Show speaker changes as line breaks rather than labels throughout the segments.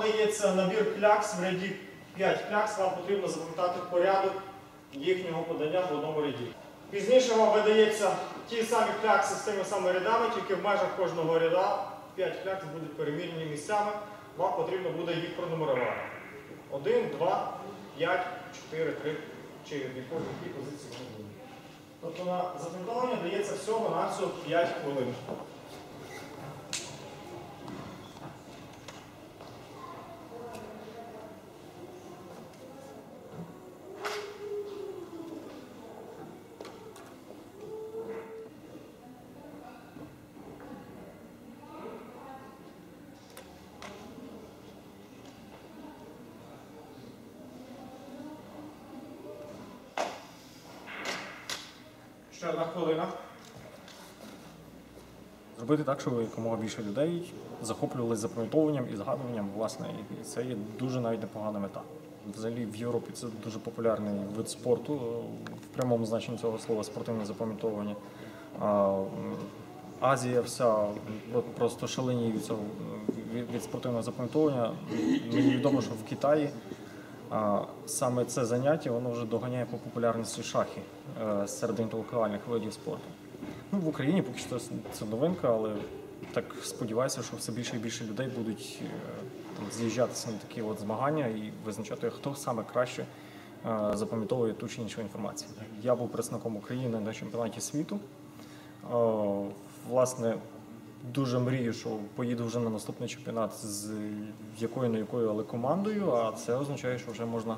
дається набір клякс в ряді 5 клякс, вам потрібно запам'ятати порядок їхнього подання в одному ряді. Пізніше вам видається ті самі клякси з тими самими рядами, тільки в межах кожного ряда 5 клякс будуть перемірені місцями, вам потрібно буде їх пронумерувати. 1, 2, 5, 4, 3, чи в якій позиції вони будуть. Тобто на запам'ятовування дається всього на всього 5 хвилин. Ще одна хвилина.
Зробити так, щоб якомога більше людей захоплювалися запам'ятовуванням і згадуванням, власне, і це є дуже навіть непогана мета. Взагалі в Європі це дуже популярний вид спорту е, в прямому значенні цього слова спортивне запам'ятовування. Азія вся просто шаленіє від від, спортивного запам'ятовування. Мені відомо, що в Китаї саме це заняття воно вже доганяє по популярності шахи е, серед інтелектуальних видів спорту. Ну, в Україні поки що це- новинка, але так сподіваюся, що все більше і більше людей будуть е, з'їжджатися на такі от змагання і визначати, хто саме краще е, запам'ятовує ту чи іншу інформацію. Я був представником України на чемпіонаті світу. Власне, дуже мрію, що поїду вже на наступний чемпіонат з якою не якою, але командою, а це означає, що вже можна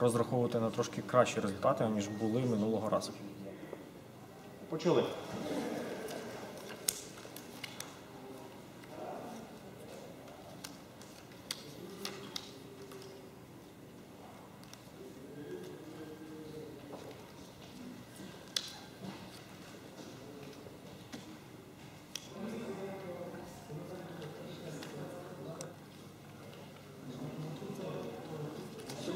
розраховувати на трошки кращі результати, ніж були минулого разу.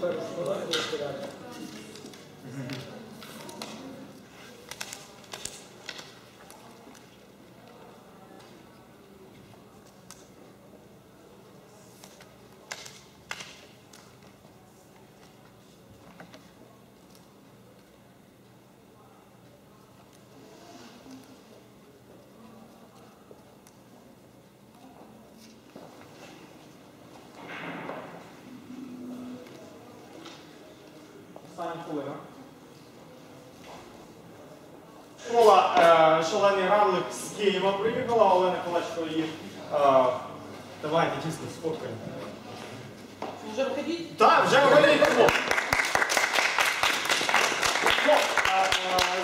para nosotros. Хвилина. Школа е, шалений равлик з Києва приїхала, Олена Калачко її. Е, давайте тісно сфоткаємо.
Уже выходить?
Так, вже а,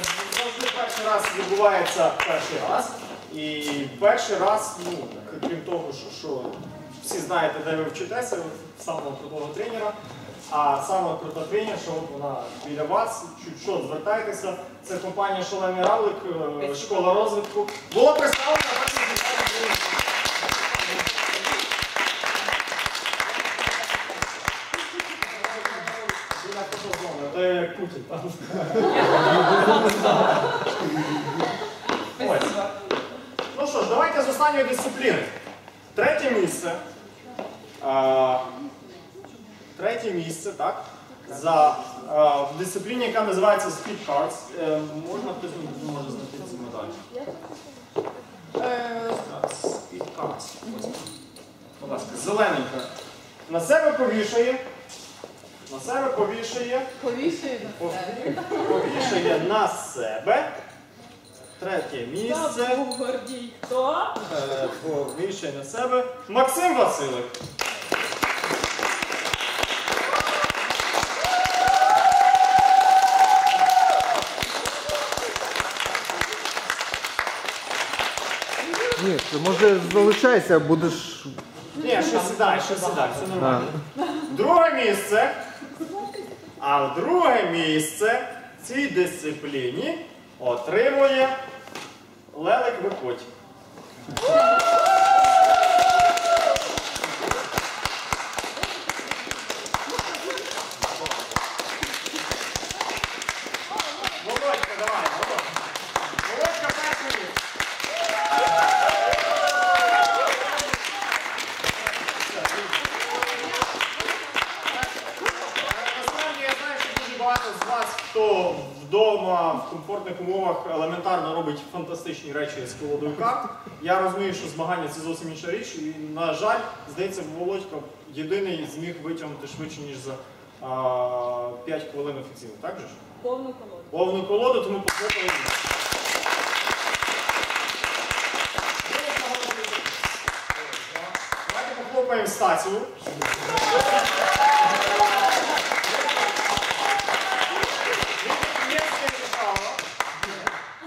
з- завжди перший раз відбувається перший раз. І перший раз, ну, крім того, що, що всі знаєте, де ви вчитеся, самого крутого тренера. А саме крута що от вона біля вас, чуть що звертайтеся. Це компанія Шалений Равлик, е, школа розвитку. Було представлено, що вітаю. Біля фотозони, Це як Путін там. Ось. Ну що ж, давайте з останньої дисципліни. Третє місце. А, третє місце, так? За, а, в дисципліні, яка називається Speed Cards. Е, можна хтось мені може знайти цю медаль? Так, Speed Cards. Ось. Будь ласка, зелененька. На себе повішає. На себе повішає.
Повішує на.
Повішає на себе. Третє місце.
Гордій? Хто?
Е, Повішає на себе. Максим Василик.
Може залишайся, будеш.
Ні, ще сідай, ще сідай, все нормально. Друге місце. А в друге місце в цій дисципліні отримує Лелик Виходь. Володька, давай, Володька. Володька перший місце. вдома в комфортних умовах елементарно робить фантастичні речі з колодою карт. Я розумію, що змагання це зовсім інша річ. І, на жаль, здається, Володька єдиний зміг витягнути швидше, ніж за а, 5 хвилин офіційно. Так же ж?
Повну колоду.
Повну колоду, тому похлопаємо. Давайте похлопаємо стацію.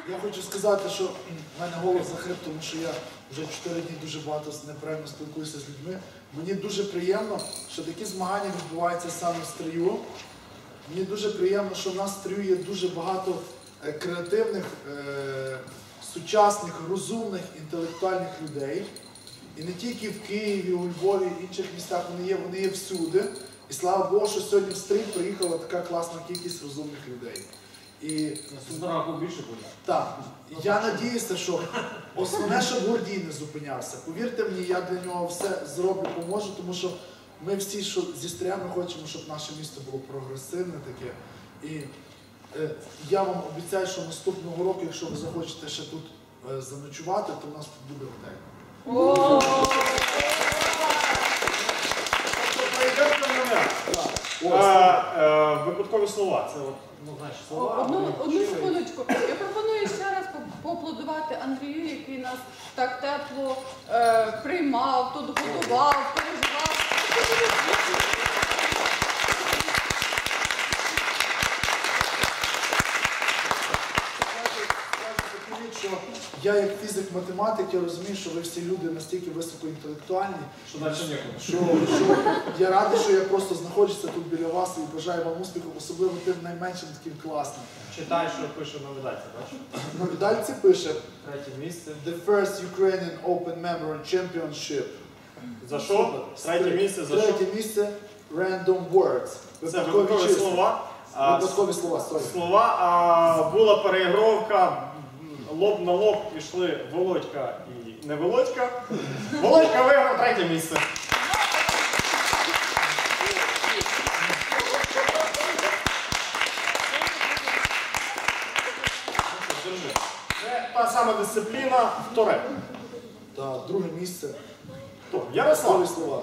Я хочу сказати, що в мене голос захрип, тому що я вже 4 дні дуже багато неправильно спілкуюся з людьми. Мені дуже приємно, що такі змагання відбуваються саме в стрію. Мені дуже приємно, що в нас в стрію є дуже багато е, креативних, е, сучасних, розумних, інтелектуальних людей. І не тільки в Києві, у Львові, в інших містах вони є, вони є всюди. І слава Богу, що сьогодні в стрій приїхала така класна кількість розумних людей. І
більше буде.
так, я надіюся, що основне, щоб Гордій не зупинявся. Повірте мені, я для нього все зроблю, поможу, тому що ми всі що зі стріями хочемо, щоб наше місто було прогресивне таке. І е, я вам обіцяю, що наступного року, якщо ви захочете ще тут е, заночувати, то у нас тут буде готель.
Тобто прийдете до мене.
Так.
Е, е, Випадкові слова. Це от, ну, слова.
Одну, одну секундочку. Я пропоную ще раз по- поаплодувати Андрію, який нас так тепло е, приймав, тут готував, переживав.
Скажу таку річ, що я як фізик-математик, я розумію, що ви всі люди настільки високоінтелектуальні,
Що далі
що, що я радий, що я просто знаходжуся тут біля вас і бажаю вам успіху, особливо тим найменшим таким класним.
Читай, що пише на медальці, бачиш?
На медальці пише
Третє місце.
The first Ukrainian Open Memory Championship.
За що? Третє місце за що?
Третє місце Random Words.
Це випадкові
числа.
слова.
Випадкові слова, сорі.
слова, а була переігровка, лоб на лоб пішли Володька і не Володька. Володька виграв третє місце. Це та сама дисципліна вторе.
Та друге місце.
Ярослав.
Слова.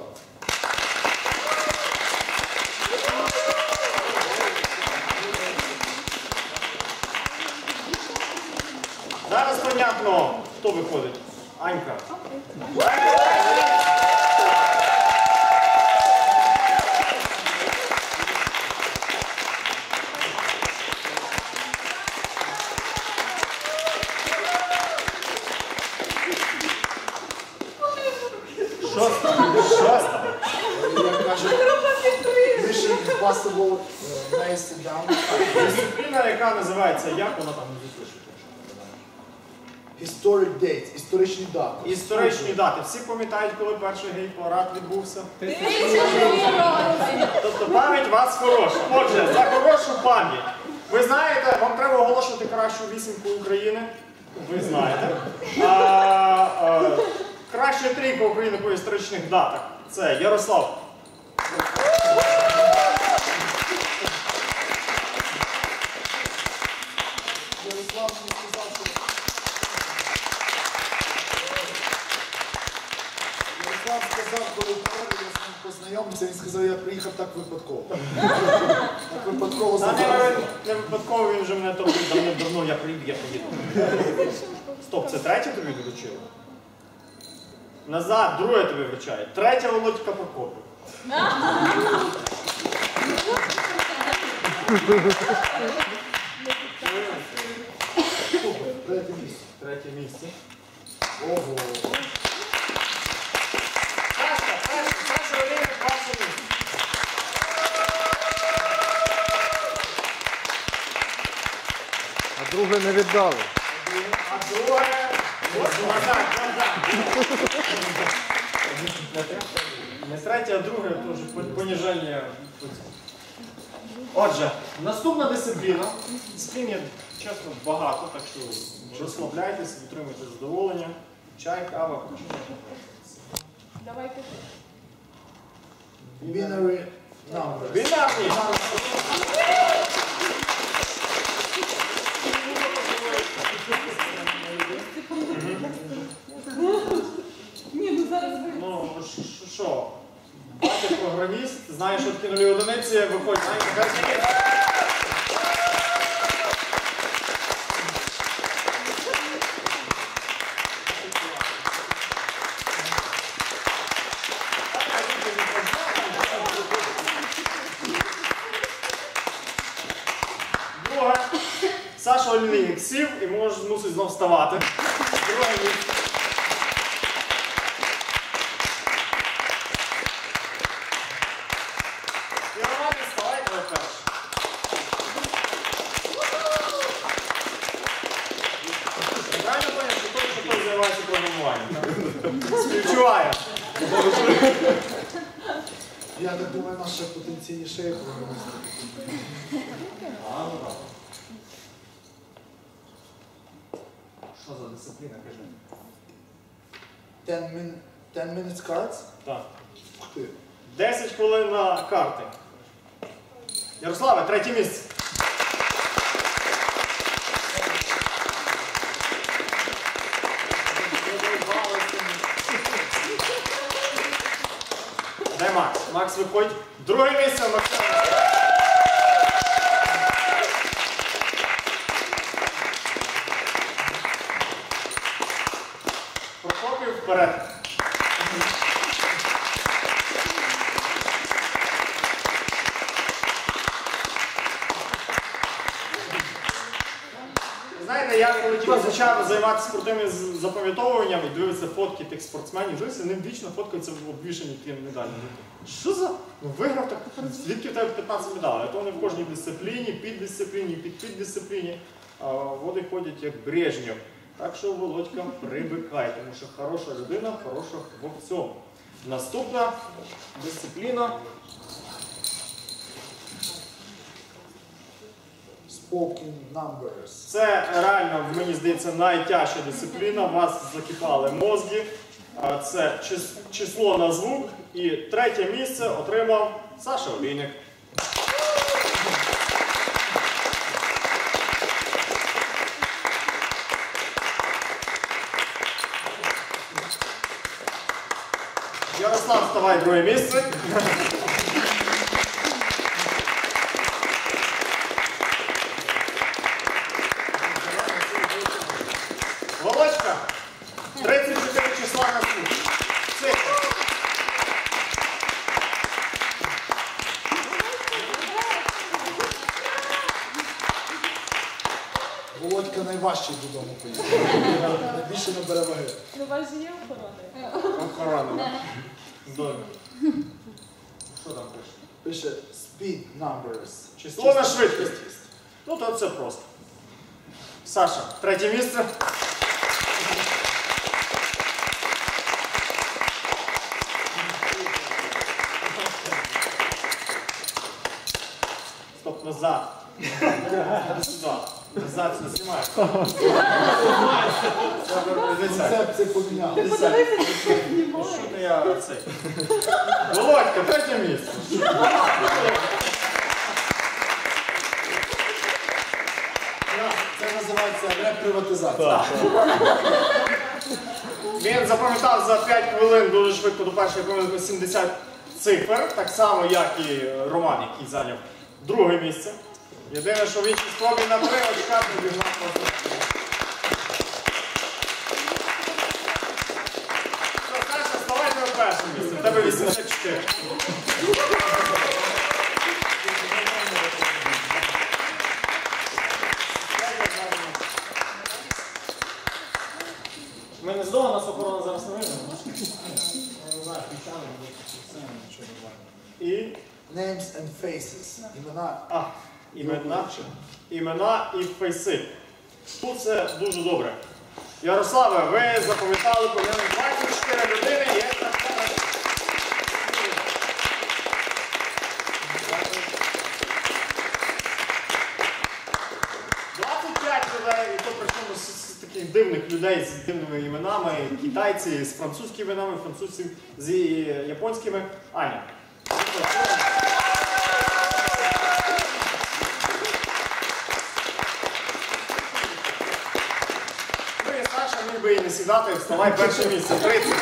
Зараз понятно, хто виходить. Анька. Що стало? Що стало?
Я кажу, Mission Impossible е, May Sit Down.
Дисципліна, яка називається, як вона там не запише?
Historic Dates, історичні дати.
Історичні дати. Всі пам'ятають, коли перший гей-парад відбувся. Тобто пам'ять вас хороша. Отже, за хорошу пам'ять. Ви знаєте, вам треба оголошувати кращу вісімку України. Ви знаєте. А, а, краща трійка України по історичних датах. Це Ярослав.
Ярослав сказав, коли вчора я з ним познайомився, він сказав, я приїхав так випадково. Так випадково
Та не, випадково він вже мене тобі давно давно я приїду, я приїду. Стоп, це третє тобі вручило? Назад, друге тобі вручає. Третя Володька Прокопів.
Третє місце.
Третє місце.
Ого.
Саша, Саша, Саша Олійник, ваше місце.
А віддали.
А друге. Ось назад, назад. Не третє, а друге теж по- поніження. Отже, наступна дисципліна. Дисциплін є чесно багато, так що розслабляйтесь, отримуйте задоволення. Чай, кава,
Давайте.
Binary number.
Бінарні! Ні, ну зараз ви. Ну, що? Бачиш програміст, знаєш, що такі нулі одиниці, виходь, знаєш, Саша Олійник сів і може мусить знов вставати. Друге місце. І Роман, вставай, коли перший. Правильно поняв, що той, що той займається програмуванням. так? Співчуває.
Я так думаю, наш ще потенційні ще є програмісти.
Що за дисципліна, кажи?
10 min- 10 minutes cards?
Так.
Ух ти.
10 хвилин на карти. Ярославе, третє місце. Дай Макс. Макс виходь. Друге місце Максим. Прокопів вперед. Знаєте, я коли тільки почав займатися спортивним з- запам'ятовуванням і дивитися фотки тих спортсменів, дивився, вони вічно фоткаються в обвішані ті медалі. Що за? Ну виграв так, звідки в тебе 15 медалей? А то вони в кожній дисципліні, піддисципліні, під піддисципліні. А води ходять як Брежнєв. Так що, Володька, привикай, тому що хороша людина, хороша во всьому. Наступна дисципліна.
Spoken numbers.
Це реально, мені здається, найтяжча дисципліна. Вас закипали мозги. Це число на звук. І третє місце отримав Саша Олійник. Ярослав, вставай друге місце. Володька, 34 числа на суд. Цифри.
Володька найважчий додому поїхав. Найбільше не бере ваги.
Ну, у вас же є охорона.
Що там пише?
Пише speed numbers.
Число на швидкість. Ну то це просто. Саша, третє місце. Стоп, назад. Сюда.
Концепція поміняла.
Що то я цей? Володька, третє місце.
Це називається реприватизація.
Він запам'ятав за 5 хвилин дуже швидко до першої хвилини 70 цифр, так само, як і Роман, який зайняв друге місце. Єдине, що в іншій спробі на три очка підігнав просто. Що, Саша, ставайте на перше місце. У тебе 84. Ми не здомо, нас охорона зараз не вийде. Не знаю, включали, І
Names and faces. Імена.
а, імена, імена і фейси. Тут це дуже добре. Ярославе, ви запам'ятали по ньому 24 людини є так. 25 людей, і то причому з, з таких дивних людей з дивними іменами, китайці з французькими іменами, французів з е, японськими. Аня. сказати, вставай перше місце. 30.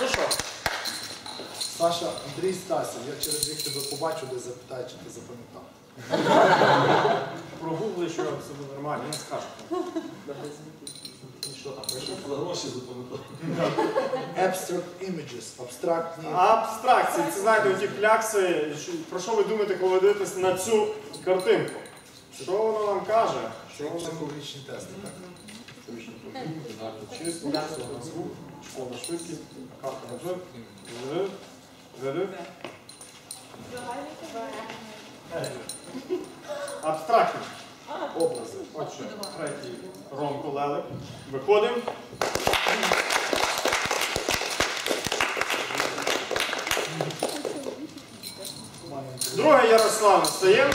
Ну Саша, Андрій Стася, я через рік тебе побачу, де запитаю, чи ти запам'ятав.
Прогугли, що все буде нормально, не скажу. Що там, пише? Гроші запам'ятав.
Abstract images, абстрактні.
Абстракції, це знаєте, оті клякси. Про що ви думаєте, коли ви дивитесь на цю картинку? Що воно нам каже? Що
Це
воно
психологічні тести, так?
Чисто, звук, швидкість, карта. Абстрактні образи. Отже, третій Ромко Лелик. Виходимо. Друге Ярослава стаємо.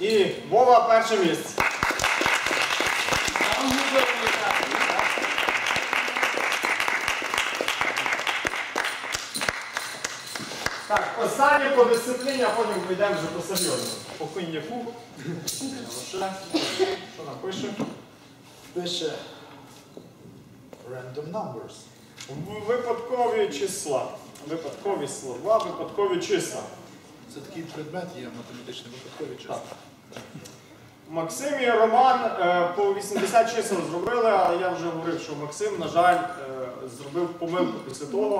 І Вова перше місце. Так, останнє по дисципліні, а потім вийдемо вже по серйозному. По коньяку. Що нам пише?
Пише random numbers.
Випадкові числа. Випадкові слова, випадкові числа.
Це такий предмет є математичний випадковий числа.
Максим і Роман е, по 80 чисел зробили, але я вже говорив, що Максим, на жаль, е, зробив помилку після того,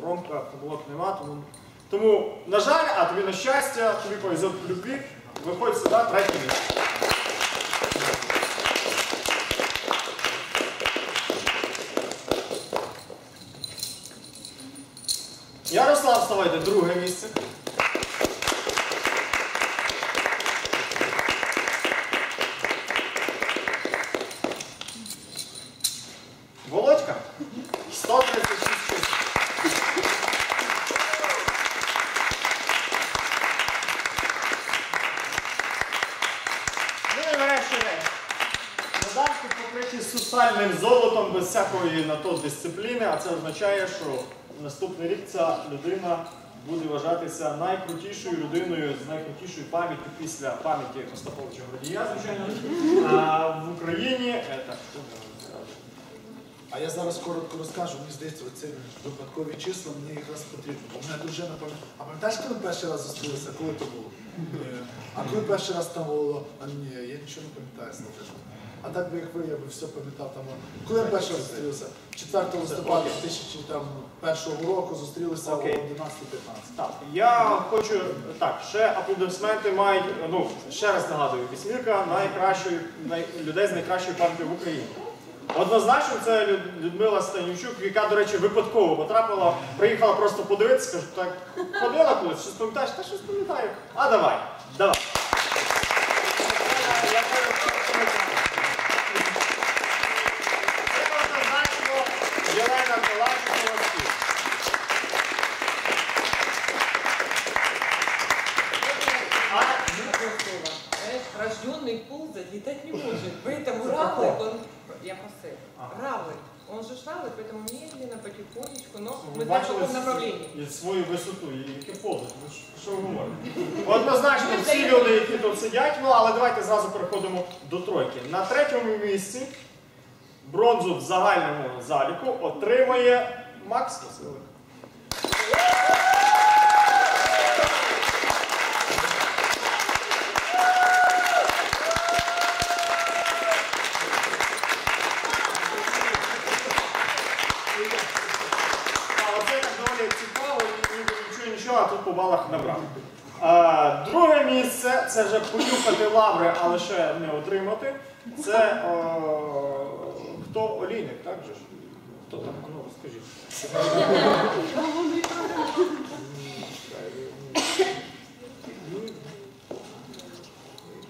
а Ромка помилок нема. Тому, тому, на жаль, а тобі на щастя, тобі повезет в любві. Виходь сюди, третє місце. Ярослав, вставайте, друге місце. Володька, 136 чисел. Ну і нарешті речі. Медальки покриті сусальним золотом без всякої на то дисципліни, а це означає, що наступний рік ця людина буде вважатися найкрутішою людиною з найкрутішою пам'яттю після пам'яті Остаповича Гордія, звичайно. А в Україні е?
А я зараз коротко розкажу, мені здається, оці випадкові числа мені якраз потрібно. Бо мене дружина пам'ятає. А пам'ятаєш, коли перший раз зустрілися? Коли то було? Е, А коли перший раз там було? А ні, я нічого не пам'ятаю, слухай. А так би як ви, я би все пам'ятав там. Коли я раз зустрілися? 4 листопада 2001 року зустрілися о 11.15.
Так, я хочу так, ще аплодисменти мають. Ну ще раз нагадую, вісьмірка найкращої най, людей з найкращою пам'яттю в Україні. Однозначно, це Людмила Станівчук, яка, до речі, випадково потрапила, приїхала просто подивитися, кажу, так ходила колись, щось пам'ятаєш, та щось пам'ятаю. А давай, давай. Я кажу, Це
направлении.
і свою висоту, і яке що- Що ви говорите? Однозначно всі люди, які тут сидять, ну але давайте зразу переходимо до тройки. На третьому місці бронзу в загальному заліку отримує Макс Василик. А оце так доволі цікаво, і ніби нічого нічого, а тут по балах набрав. А, друге місце це вже понюхати лаври, але ще не отримати. Це о, хто олійник, так же ж? Хто там? А ну розкажіть.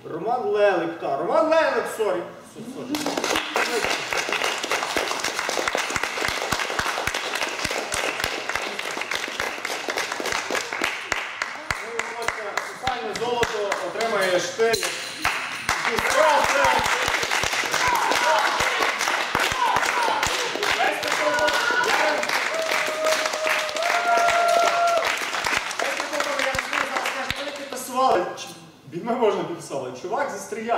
Роман Лелик, так. Роман Лелик, сорі. Сорі. Ну, і от, е, Соціальне золото отримаєш ти. який просто- Весь такого- я- Весь такого, я розумію, зараз скажуть, «Ви які тасували». Чи- людьми